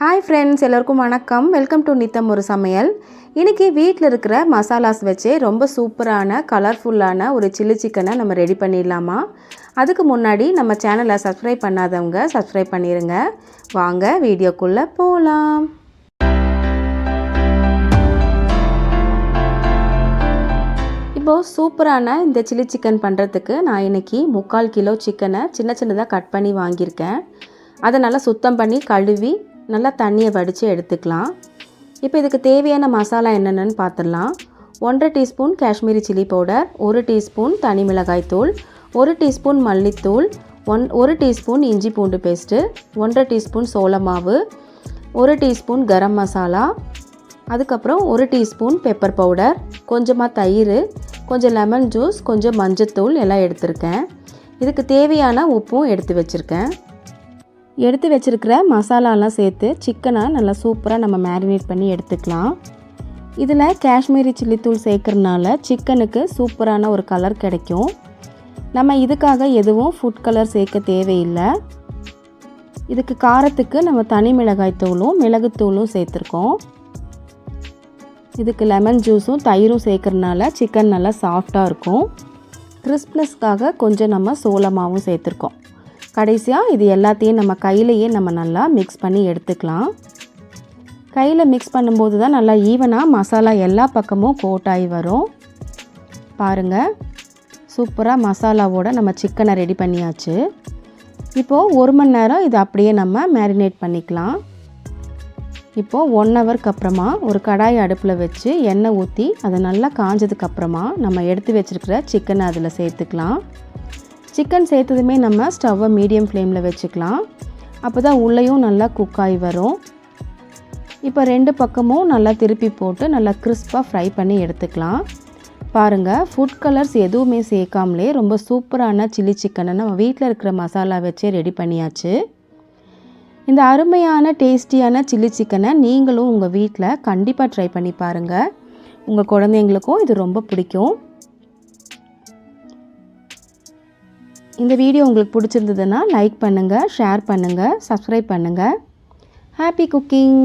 Hi friends எல்லோருக்கும் வணக்கம். Welcome to நித்தம் ஒரு சமையல். இன்றைக்கி வீட்டில் இருக்கிற மசாலாஸ் வச்சே ரொம்ப சூப்பரான கலர்ஃபுல்லான ஒரு சில்லி சிக்கனை நம்ம ரெடி பண்ணிடலாமா? அதுக்கு முன்னாடி நம்ம சேனலை சப்ஸ்கிரைப் பண்ணாதவங்க சப்ஸ்கிரைப் பண்ணிடுங்க வாங்க வீடியோக்குள்ளே போகலாம் இப்போது சூப்பரான இந்த சில்லி சிக்கன் பண்ணுறதுக்கு நான் இன்றைக்கி முக்கால் கிலோ சிக்கனை சின்ன சின்னதாக கட் பண்ணி வாங்கியிருக்கேன். அதை நல்லா சுத்தம் பண்ணி கழுவி நல்லா தண்ணியை வடித்து எடுத்துக்கலாம். இப்போ இதுக்கு தேவையான மசாலா என்னென்னு பார்த்துடலாம். ஒன்றரை டீஸ்பூன் காஷ்மீரி சில்லி பவுடர் ஒரு டீஸ்பூன் தனி மிளகாய் தூள் ஒரு டீஸ்பூன் மல்லித்தூள் ஒன் ஒரு டீஸ்பூன் இஞ்சி பூண்டு பேஸ்ட்டு ஒன்றரை டீஸ்பூன் சோள மாவு ஒரு டீஸ்பூன் கரம் மசாலா அதுக்கப்புறம் ஒரு டீஸ்பூன் பெப்பர் பவுடர் கொஞ்சமாக தயிர் கொஞ்சம் லெமன் ஜூஸ் கொஞ்சம் மஞ்சத்தூள் எல்லாம் எடுத்திருக்கேன். இதுக்கு தேவையான உப்பும் எடுத்து வச்சுருக்கேன். எடுத்து வச்சுருக்கிற மசாலாலாம் சேர்த்து சிக்கனை நல்லா சூப்பராக நம்ம மேரினேட் பண்ணி எடுத்துக்கலாம். இதில் காஷ்மீரி சில்லி தூள் சேர்க்குறனால சிக்கனுக்கு சூப்பரான ஒரு கலர் கிடைக்கும். நம்ம இதுக்காக எதுவும் ஃபுட் கலர் சேர்க்க தேவையில்லை. இதுக்கு காரத்துக்கு நம்ம தனி மிளகாய் தூளும் மிளகுத்தூளும் சேர்த்துருக்கோம். இதுக்கு லெமன் ஜூஸும் தயிரும் சேர்க்குறனால சிக்கன் நல்லா சாஃப்டாக இருக்கும். கிறிஸ்ப்னஸ்க்காக கொஞ்சம் நம்ம சோளமாவும் சேர்த்துருக்கோம். கடைசியாக இது எல்லாத்தையும் நம்ம கையிலையே நம்ம நல்லா மிக்ஸ் பண்ணி எடுத்துக்கலாம். கையில் மிக்ஸ் பண்ணும்போது தான் நல்லா ஈவனாக மசாலா எல்லா பக்கமும் கோட்டாகி வரும். பாருங்கள் சூப்பராக மசாலாவோட நம்ம சிக்கனை ரெடி பண்ணியாச்சு. இப்போது ஒரு மணி நேரம் இது அப்படியே நம்ம மேரினேட் பண்ணிக்கலாம். இப்போது ஒன் ஹவருக்கு அப்புறமா ஒரு கடாய் அடுப்பில் வச்சு எண்ணெய் ஊற்றி அதை நல்லா காஞ்சதுக்கப்புறமா நம்ம எடுத்து வச்சுருக்கிற சிக்கனை அதில் சேர்த்துக்கலாம். சிக்கன் சேர்த்ததுமே நம்ம ஸ்டவ்வை மீடியம் ஃப்ளேமில் வச்சுக்கலாம். அப்போ தான் உள்ளேயும் நல்லா குக் ஆகி வரும். இப்போ ரெண்டு பக்கமும் நல்லா திருப்பி போட்டு நல்லா கிறிஸ்பாக ஃப்ரை பண்ணி எடுத்துக்கலாம். பாருங்கள் ஃபுட் கலர்ஸ் எதுவுமே சேர்க்காமலே ரொம்ப சூப்பரான சில்லி சிக்கனை நம்ம வீட்டில் இருக்கிற மசாலா வச்சே ரெடி பண்ணியாச்சு. இந்த அருமையான டேஸ்டியான சில்லி சிக்கனை நீங்களும் உங்கள் வீட்டில் கண்டிப்பாக ட்ரை பண்ணி பாருங்கள் உங்கள் குழந்தைங்களுக்கும் இது ரொம்ப பிடிக்கும். இந்த வீடியோ உங்களுக்கு பிடிச்சிருந்ததுன்னா லைக் பண்ணுங்கள் ஷேர் பண்ணுங்கள் சப்ஸ்கிரைப் பண்ணுங்கள் ஹாப்பி குக்கிங்